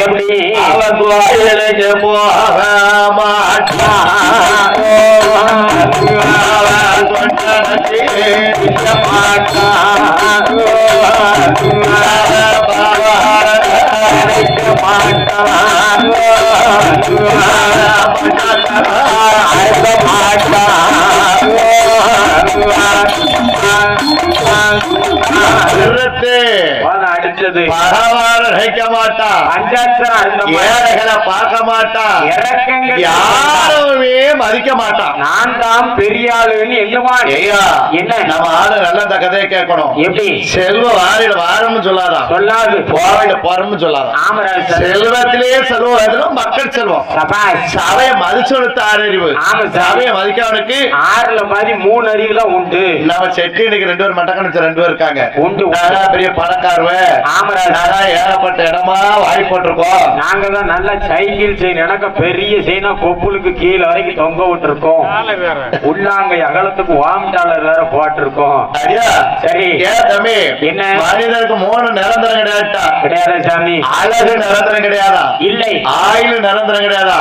எப்படி அவன் கோயிலுக்கு போக மாட்டான் அவன் வாழ அடிச்சது பகவான் நினைக்க மாட்டான் அந்த ஏழைகளை பார்க்க மாட்டான் யாருமே மதிக்க மாட்டான் நான் தான் பெரிய ஆளுன்னு ஐயா என்ன? நம்ம ஆளு நல்ல இந்த கதையை கேட்கணும். எப்படி? செல்வ வாரிட வாரம்னு சொல்லாதான் சொல்லாது. போராட போறோம்னு சொல்லாதான். செல்வத்திலேயே செல்வம் மக்கள் செல்வம். சபையை மதிச்சு கொடுத்த ஆறறிவு ஆமா சார். சபையை மதிக்கவனுக்கு ஆறுல மாதிரி மூணு அறிவு தான் உண்டு நம்ம செட்டி இன்னைக்கு ரெண்டு பேர் மட்டக்கணிச்சு ரெண்டு பேர் இருக்காங்க உண்டு, பெரிய பணக்காரவ ஆமராஜ். நானா ஏகப்பட்ட இடமா வாய் போட்டிருக்கோம் நாங்க தான் நல்ல சைக்கிள் செயின் எனக்கு பெரிய செயினா கொப்புளுக்கு கீழே வரைக்கும் தொங்க விட்டுருக்கோம் உள்ளாங்க அகலத்துக்கு வாம் டாலர் வேற போட்டிருக்கோம் ஐயா சரி. என்ன? மனிதனுக்கு மூணு நிரந்தரம் கிடையாதுட்டா கிடையாது சாமி அழகு நிரந்தரம் கிடையாதா இல்லை. ஆயுள் நிரந்தரம் கிடையாதா?